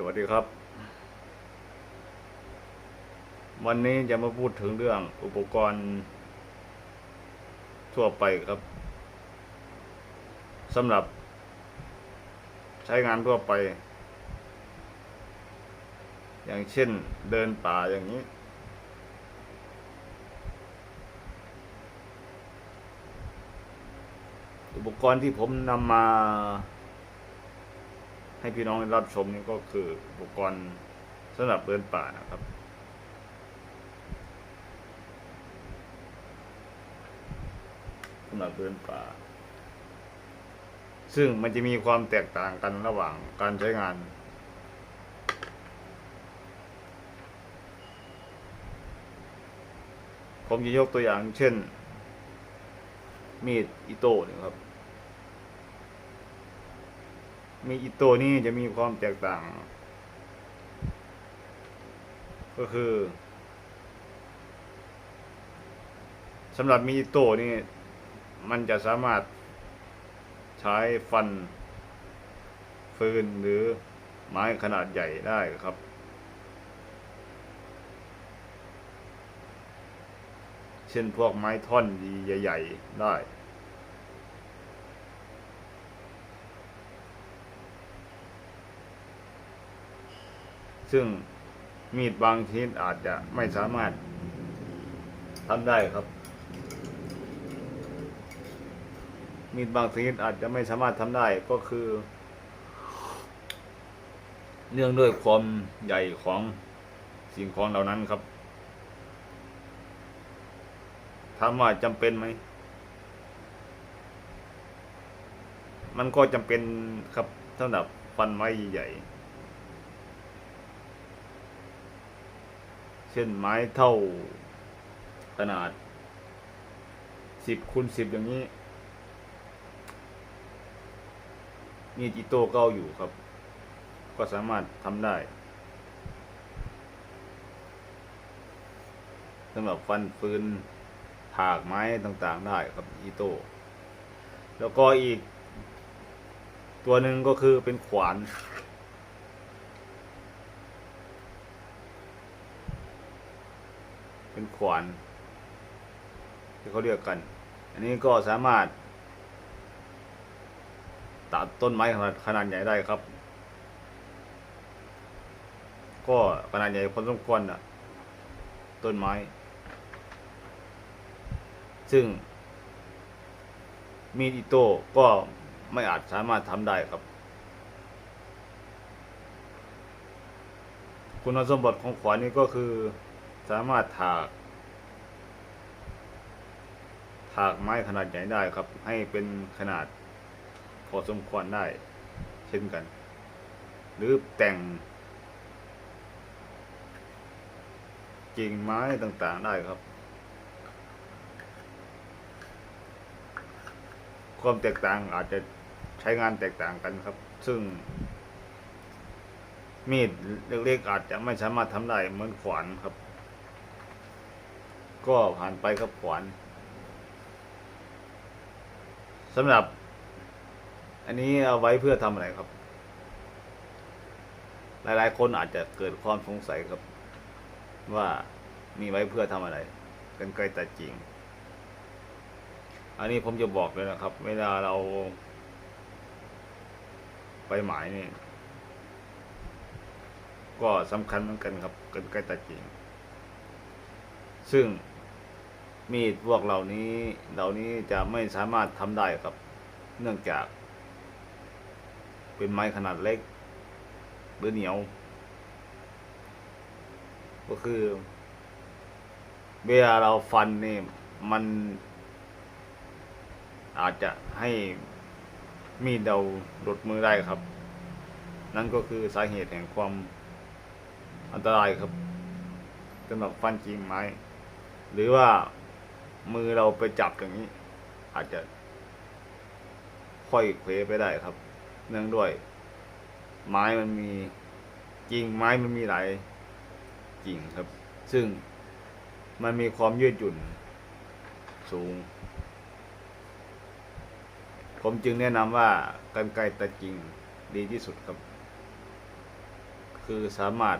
สวัสดีครับ วันนี้จะมาพูดถึงเรื่องอุปกรณ์ ทั่วไปครับสำหรับ ใช้งานทั่วไป อย่างเช่นเดินป่าอย่างนี้ อุปกรณ์ที่ผมนำมา ให้พี่น้องได้รับชมนี่ก็คืออุปกรณ์สำหรับเดินป่านะครับ สำหรับเดินป่า ซึ่งมันจะมีความแตกต่างกันระหว่างการใช้งาน ผมจะยกตัวอย่างเช่น มีดอิโต้เนี่ยครับ มีอิโต้นี่จะมีความแตกต่าง ก็คือสำหรับมีอิโต้นี่มันจะสามารถใช้ฟัน ฟืนหรือไม้ขนาดใหญ่ได้ครับ เช่นพวกไม้ท่อนใหญ่ ๆ ได้ ซึ่งมีดบางชนิดอาจจะไม่สามารถทำได้ครับ มีดบางชนิดอาจจะไม่สามารถทำได้ก็คือ เนื่องด้วยความใหญ่ของสิ่งของเหล่านั้นครับถามว่าจำเป็นไหม มันก็จำเป็นครับสำหรับฟันไม้ใหญ่ เช่นไม้เท่าขนาดสิบคูณสิบอย่างนี้ มีจิโต้เก้าอยู่ครับ ก็สามารถทำได้สำหรับฟันฟืนถากไม้ต่างๆได้ครับอีโต้แล้วก็อีก ตัวหนึ่งก็คือเป็นขวาน เป็นขวานที่เขาเรียกกัน อันนี้ก็สามารถ ตัดต้นไม้ขนาดขนาดใหญ่ได้ครับ ก็ขนาดใหญ่พอสมควรอะต้นไม้ ซึ่ง มีดอิโต้ก็ไม่อาจสามารถทำได้ครับ คุณสมบัติของขวานนี้ก็คือ สามารถถาก ถากไม้ขนาดใหญ่ได้ครับ ให้เป็นขนาดพอสมควรได้ เช่นกัน หรือแต่งกิ่งไม้ต่างๆได้ครับ ความแตกต่างอาจจะใช้งานแตกต่างกันครับ ซึ่ง มีดเล็กๆอาจจะไม่สามารถทำได้เหมือนขวานครับ ก็ผ่านไปครับขวานสำหรับ อันนี้เอาไว้เพื่อทำอะไรครับ หลายๆ คนอาจจะเกิดความสงสัยครับ ว่ามีไว้เพื่อทำอะไร กันไกลแตัดจริง อันนี้ผมจะบอกเลยนะครับ เวลาเรา ไปหมายนี่ก็สำคัญเหมือนกันครับกันไกลแตัดจริง ซึ่ง มีดพวกเหล่านี้เหล่านี้จะไม่สามารถทำได้ครับ เนื่องจาก เป็นไม้ขนาดเล็กหรือเหนียว ก็คือเวลาเราฟันนี่มันอาจจะให้มีดเราหลุดมือได้ครับ นั่นก็คือสาเหตุแห่งความอันตรายครับสำหรับฟันจริงไม้ หรือว่า มือเราไปจับอย่างนี้ อาจจะ ค่อยเควไปได้ครับ เนื่องด้วย ไม้มันมีกิ่งไม้มันมีหลายกิ่งครับ ซึ่งมันมีความยืดหยุ่นสูง ผมจึงแนะนำว่ากันไกรตัดกิ่งดีที่สุดครับ คือสามารถ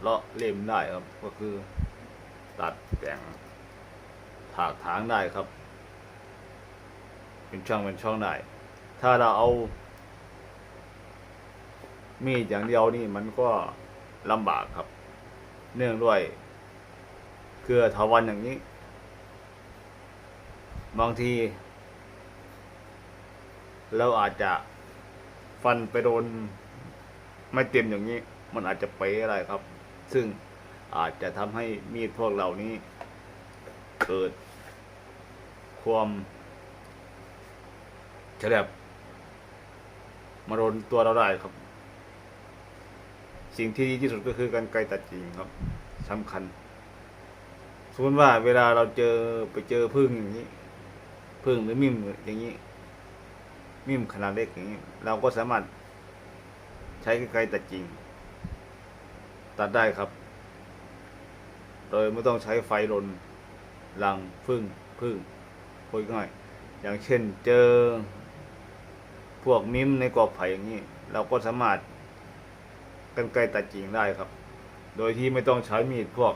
เลาะเล่มได้ครับ ก็คือตัดแต่ง ถากถางได้ครับ เป็นช่องเป็นช่องได้ ถ้าเราเอา มีดอย่างเดียวนี่มันก็ลำบากครับ เนื่องด้วยเครือทวันอย่างนี้ บางที เราอาจจะฟันไปโดนไม่เต็มอย่างนี้ มันอาจจะเป๊ะอะไรครับ ซึ่งอาจจะทำให้มีดพวกเหล่านี้เกิด ความเฉลีบมาโดนตัวเราได้ครับ สิ่งที่ดีที่สุดก็คือการไกลตัดจริงครับสำคัญสมมติว่าเวลาเราเจอไปเจอพึ่งอย่างนี้พึ่งหรือมิมอย่างนี้ มิมขนาดเล็กอย่างนี้ เราก็สามารถใช้ไกลตัดจริง ตัดได้ครับ โดยไม่ต้องใช้ไฟลนลังพึ่งพึ่ง พูดง่ายอย่างเช่นเจอ พวกมิมในกอไผ่อย่างนี้ เราก็สามารถกันไกลตัดจริงได้ครับ โดยที่ไม่ต้องใช้มีดพวก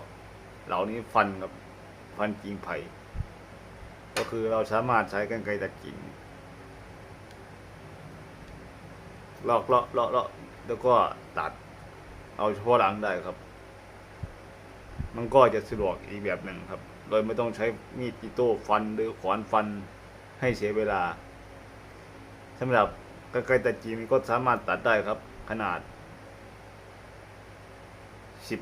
เหล่านี้ฟันครับฟันจริงไผ่ ก็คือเราสามารถใช้กันไกลตัดจริงลอกเลาะเลาะเลาะแล้วก็ตัด เอาเฉพาะหลังได้ครับ มันก็จะสะดวกอีกแบบหนึ่งครับ โดยไม่ต้องใช้มีดอิโต้ฟันหรือขวานฟันให้เสียเวลาสำหรับกรรไกรตัดจริงก็สามารถตัดได้ครับ ขนาดสิบ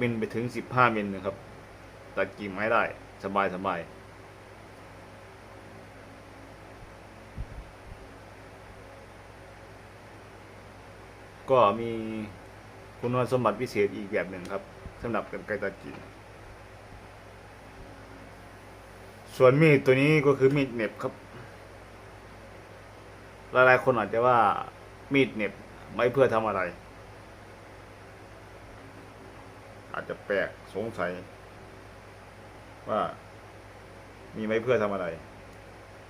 มิลไปถึงสิบห้ามิลนะครับ ตัดกิ่งไม้ได้สบายสบายก็มีคุณสมบัติพิเศษอีกแบบหนึ่งครับสำหรับกันไกรตัดกิ่ง ส่วนมีดตัวนี้ก็คือมีดเหน็บครับ หลายๆคนอาจจะว่ามีดเหน็บไว้เพื่อทำอะไร อาจจะแปลกสงสัย ว่ามีไว้เพื่อทำอะไร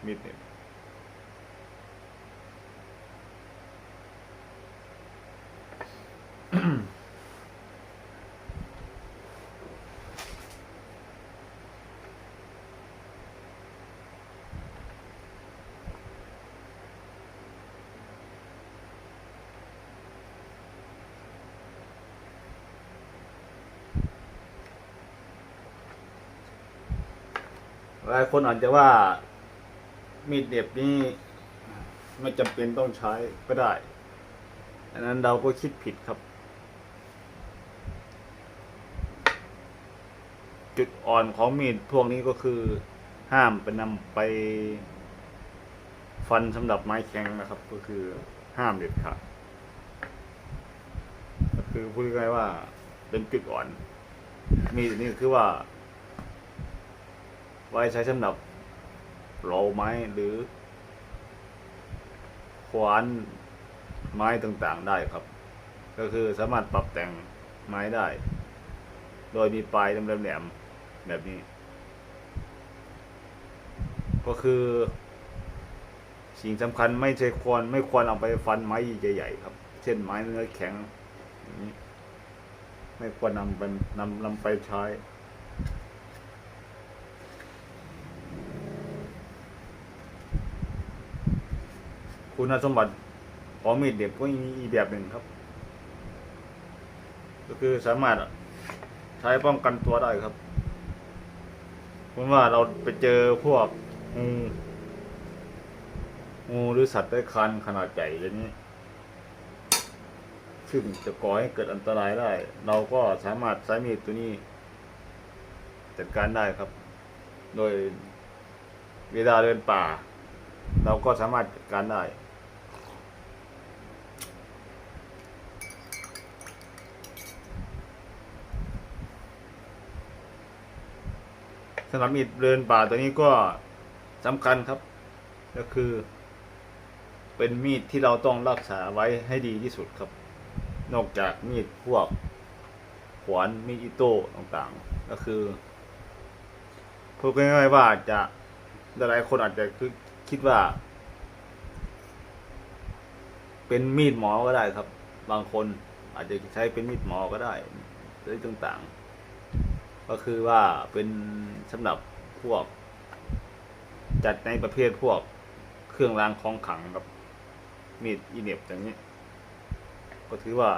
มีดเหน็บ หลายคนอาจจะว่ามีดเหน็บนี้ไม่จำเป็นต้องใช้ก็ได้อันนั้นเราก็คิดผิดครับ จุดอ่อนของมีดพวกนี้ก็คือห้ามไปนำไปฟันสำหรับไม้แข็งนะครับ ก็คือห้ามเด็ดขาดก็คือพูดง่ายว่าเป็นจุดอ่อน มีดนี่คือว่า ไว้ใช้สำหรับเหลาไม้หรือขวานไม้ต่างๆได้ครับ ก็คือสามารถปรับแต่งไม้ได้ โดยมีปลายแหลมๆแบบนี้ ก็คือสิ่งสำคัญไม่ใช่ควรไม่ควรเอาไปฟันไม้ใหญ่ๆครับ เช่นไม้เนื้อแข็งอย่างนี้ไม่ควรนำไปนำนำไปใช้ คุณสมบัติของมีดเด็บก็มีอีกแบบหนึ่งครับ ก็คือสามารถใช้ป้องกันตัวได้ครับเพราะว่าเราไปเจอพวกงูงูหรือสัตว์ได้คานขนาดใหญ่อย่างนี้ซึ่งจะก่อให้เกิดอันตรายได้ เราก็สามารถใช้มีดตัวนี้จัดการได้ครับ โดยเวลาเดินป่า เราก็สามารถจัดการได้ สำหรับมีดเดินป่าตัวนี้ก็สำคัญครับ ก็คือ เป็นมีดที่เราต้องรักษาไว้ให้ดีที่สุดครับ นอกจากมีดพวกขวานมีดอิโต้ต่างๆ ก็คือพูดง่ายๆว่าจะหลายๆคนอาจจะคือคิดว่า เป็นมีดหมอก็ได้ครับ บางคนอาจจะใช้เป็นมีดหมอก็ได้หรือต่างๆ ก็คือว่าเป็นสำหรับพวก จัดในประเภทพวกเครื่องรางของขลังกับมีดอีเน็บอย่างนี้ ก็ถือว่า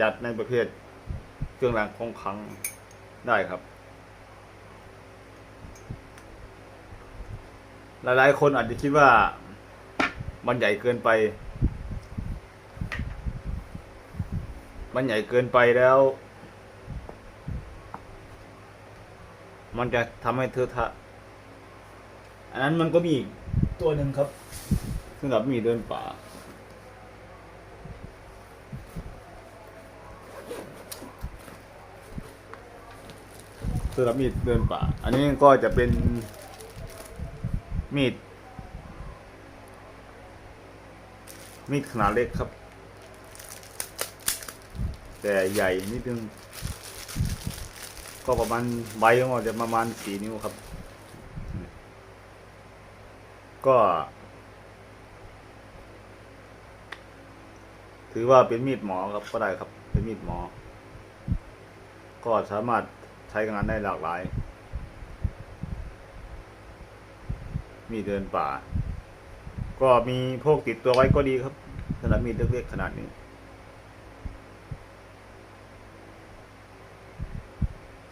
จัดในประเภทเครื่องรางของขลังได้ครับ หลายๆ คนอาจจะคิดว่ามันใหญ่เกินไป มันใหญ่เกินไปแล้ว มันจะทำให้เธอทะ อันนั้นมันก็มีอีกตัวหนึ่งครับสำหรับมีเดินป่า สำหรับมีดเดินป่า อันนี้ก็จะเป็นมีด มีดขนาดเล็กครับ แต่ใหญ่นิดนึง ก็ประมาณใบของมันจะประมาณสี่นิ้วครับ ก็ ถือว่าเป็นมีดหมอครับก็ได้ครับ เป็นมีดหมอ ก็สามารถใช้งานได้หลากหลาย มีเดินป่า ก็มีพวกติดตัวไว้ก็ดีครับสำหรับมีดเล็กๆขนาดนี้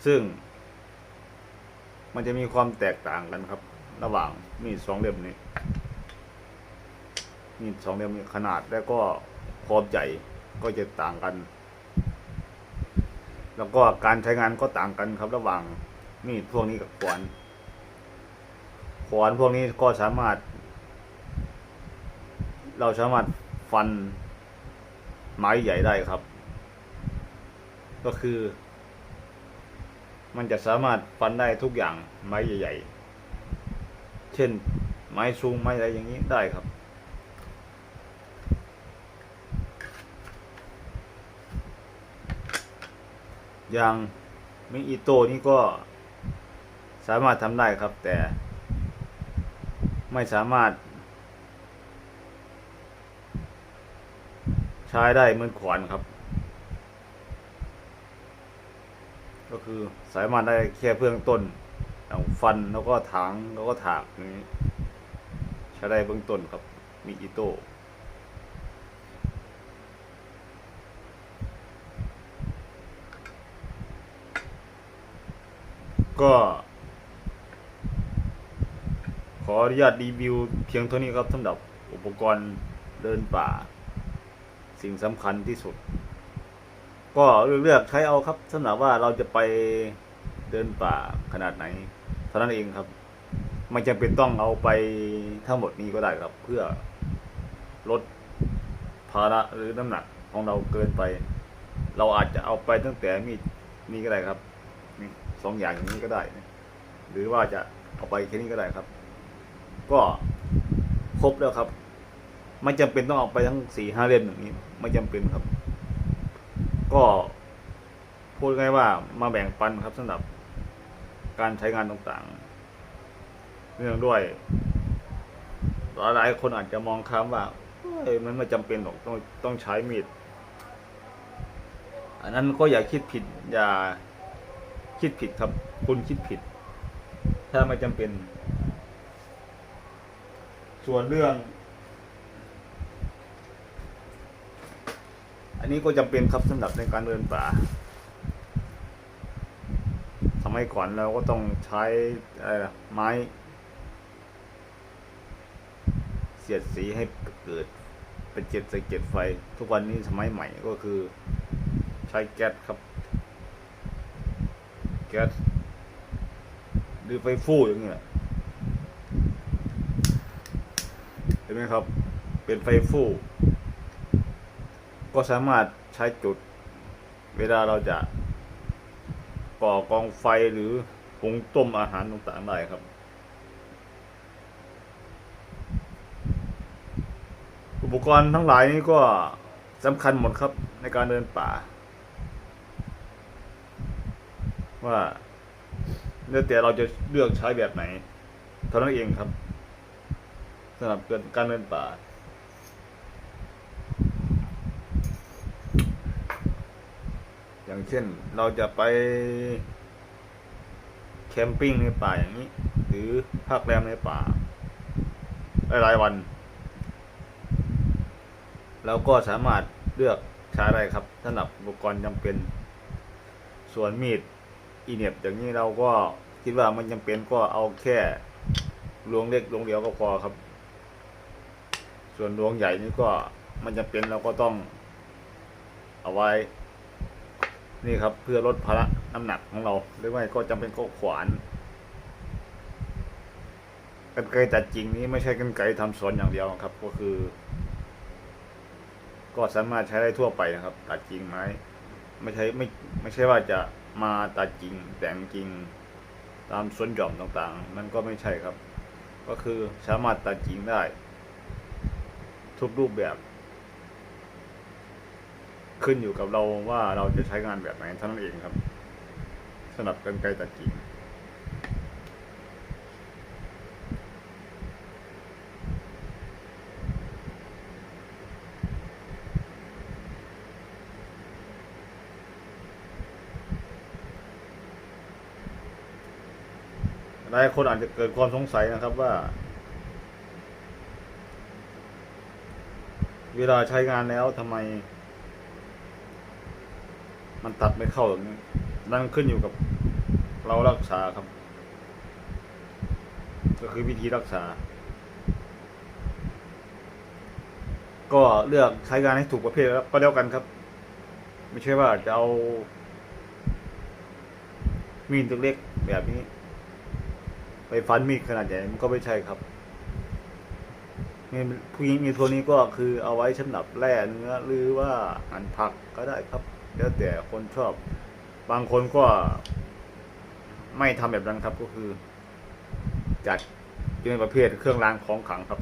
ซึ่ง มันจะมีความแตกต่างกันครับ ระหว่างมีดสองเล่มนี้ มีดสองเล่มนี้ขนาดและก็ความใหญ่ก็จะต่างกัน แล้วก็การใช้งานก็ต่างกันครับ ระหว่างมีดพวกนี้กับขวาน ขวานพวกนี้ก็สามารถ เราสามารถฟันไม้ใหญ่ได้ครับ ก็คือ มันจะสามารถฟันได้ทุกอย่างไม้ใหญ่ๆ เช่นไม้ซูงไม้อะไรอย่างนี้ได้ครับ อย่างมิอิโต้นี่ก็สามารถทำได้ครับ แต่ไม่สามารถ ใช้ได้เหมือนขวานครับ ก็ คือสายมารถได้แค่เบื้องต้นอย่างฟันแล้วก็ถางแล้วก็ถากนี้ใช้ได้เบื้องต้นครับมีอิโต้ก็ ขออนุญาตรีวิวเพียงเท่านี้ครับสำหรับอุปกรณ์เดินป่า สิ่งสำคัญที่สุด ก็เลือกใช้เอาครับสำหรับว่าเราจะไปเดินป่าขนาดไหนเท่านั้นเองครับ ไม่จำเป็นต้องเอาไปทั้งหมดนี้ก็ได้ครับ เพื่อลดภาระหรือน้ำหนักของเราเกินไป เราอาจจะเอาไปตั้งแต่มีนี้ก็ได้ครับนี่สองอย่างอย่างนี้ก็ได้นะหรือว่าจะเอาไปแค่นี้ก็ได้ครับ ก็ครบแล้วครับ ไม่จำเป็นต้องเอาไปทั้งสี่ห้าเล่มอย่างนี้ ไม่จำเป็นครับ ก็พูดง่ายว่ามาแบ่งปันครับสำหรับการใช้งานต่างๆ เนื่องด้วยหลายคนอาจจะมองค้ามว่าเอ้ยมันไม่จำเป็นหรอกต้องต้องใช้มีด อันนั้นก็อย่าคิดผิด อย่าคิดผิดครับ คุณคิดผิด ถ้าไม่จำเป็น ส่วนเรื่อง อันนี้ก็จำเป็นครับสำหรับในการเดินป่าสมัยก่อนเราก็ต้องใช้ไม้ เสียดสีให้เกิดเป็นเจ็ดสะเก็ดไฟ ทุกวันนี้สมัยใหม่ก็คือใช้แก๊สครับ แก๊สหรือไฟฟูอย่างเงี้ยเห็นไหมครับ เป็นไฟฟู ก็สามารถใช้จุด เวลาเราจะก่อกองไฟหรือปรุงต้มอาหารต่างๆได้ครับ อุปกรณ์ทั้งหลายนี้ก็สำคัญหมดครับในการเดินป่า ว่าเนื่องแต่เราจะเลือกใช้แบบไหนเท่านั้นเองครับสำหรับการเดินป่า อย่างเช่นเราจะไปแคมปิ้งในป่าอย่างนี้ หรือพักแรมในป่าหลายวัน เราก็สามารถเลือกใช้ได้ครับสำหรับอุปกรณ์จำเป็น ส่วนมีดอีเน็บอย่างนี้เราก็คิดว่ามันจำเป็นก็เอาแค่ลวงเล็กลวงเดียวก็พอครับ ส่วนลวงใหญ่นี่ก็มันจำเป็นเราก็ต้องเอาไว้ นี่ครับเพื่อลดภาระน้ำหนักของเราหรือไม่ก็จำเป็นก็ขวานกันไกรตัดจริงนี้ไม่ใช่กันไกรทำสวนอย่างเดียวครับ ก็คือ ก็สามารถใช้ได้ทั่วไปนะครับ ตัดจริงไม้ไม่ใช่ไม่ไม่ใช่ว่าจะมาตัดจริงแต่งจริงตามสวนหย่อมต่างๆ มันก็ไม่ใช่ครับ ก็คือสามารถตัดจริงได้ ทุกรูปแบบ ขึ้นอยู่กับเราว่าเราจะใช้งานแบบไหนเท่านั้นเองครับสำหรับกรรไกรตัดกิ่งหลายคนอาจจะเกิดความสงสัยนะครับว่า เวลาใช้งานแล้วทำไม มันตัดไม่เข้าอย่างนี้นั่นขึ้นอยู่กับเรารักษาครับ ก็คือวิธีรักษา ก็เลือกใช้งานให้ถูกประเภทแล้วก็แล้วกันครับ ไม่ใช่ว่าจะเอามีดตัวเล็กแบบนี้ ไปฟันมีดขนาดใหญ่มันก็ไม่ใช่ครับมีผู้หญิงมีตัวนี้ก็คือเอาไว้สำหรับแล่เนื้อหรือว่าหั่นผักก็ได้ครับ แล้วแต่คนชอบ บางคนก็ไม่ทำแบบนั้นครับก็คือ จัดอยู่ในประเภทเครื่องรางของขลังครับ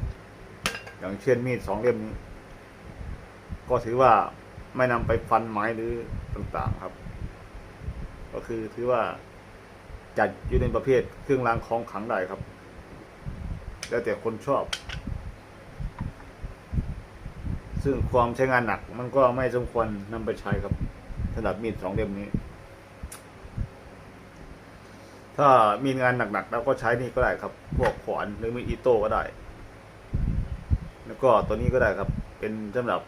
อย่างเช่นมีดสองเล่มนี้ ก็ถือว่าไม่นำไปฟันไม้หรือต่างๆครับ ก็คือถือว่าจัดอยู่ในประเภทเครื่องรางของขลังได้ครับ แล้วแต่คนชอบ ซึ่งความใช้งานหนักมันก็ไม่สมควรนำไปใช้ครับ สำหรับมีดสองเล่มนี้ ถ้ามีงานหนักๆเราก็ใช้นี่ก็ได้ครับ พวกขวานหรือมีดอิโต้ก็ได้ แล้วก็ตัวนี้ก็ได้ครับ เป็นสำหรับ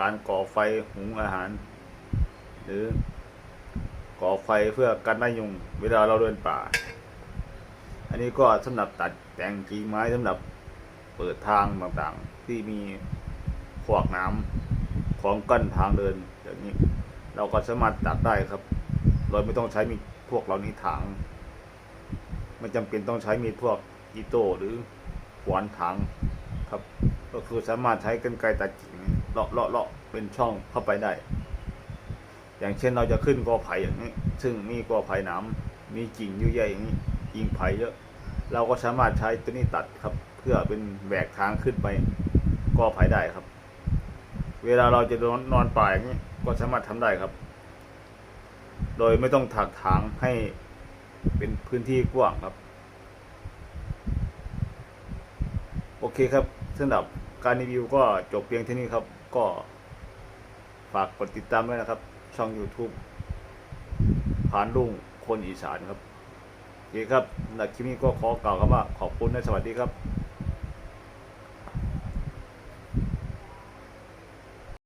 การก่อไฟหุงอาหาร หรือก่อไฟเพื่อกันไม่ยุง เวลาเราเดินป่า อันนี้ก็สำหรับตัดแต่งกิ่งไม้สำหรับเปิดทางต่างๆ ที่มีขวากน้ำของกั้นทางเดินอย่างนี้ เราก็สามารถตัดได้ครับ โดยไม่ต้องใช้มีพวกเหล่านี้ถางไม่จำเป็นต้องใช้มีพวกอีโต้หรือขวานถางครับ ก็คือสามารถใช้กรรไกรตัดกิ่งเลาะเลาะเลาะเป็นช่องเข้าไปได้ อย่างเช่นเราจะขึ้นกอไผ่อย่างนี้ ซึ่งมีกอไผ่หนามมีกิ่งยุ่ยใหญ่อย่างนี้กิ่งไผ่เยอะ เราก็สามารถใช้ตัวนี้ตัดครับ เพื่อเป็นแหวกทางขึ้นไปกอไผ่ได้ครับ เวลาเราจะนอนนอนป่าอย่างนี้ ก็สามารถทำได้ครับ โดยไม่ต้องถักถางให้เป็นพื้นที่กว้างครับ โอเคครับสำหรับการรีวิวก็จบเพียงเท่านี้ครับ ก็ฝากกดติดตามด้วยนะครับ ช่อง YouTube ผ่านลุงคนอีสานครับโอเคครับหรับคลิปนี้ก็ขอกล่าวคำว่าขอบคุณและสวัสดีครับ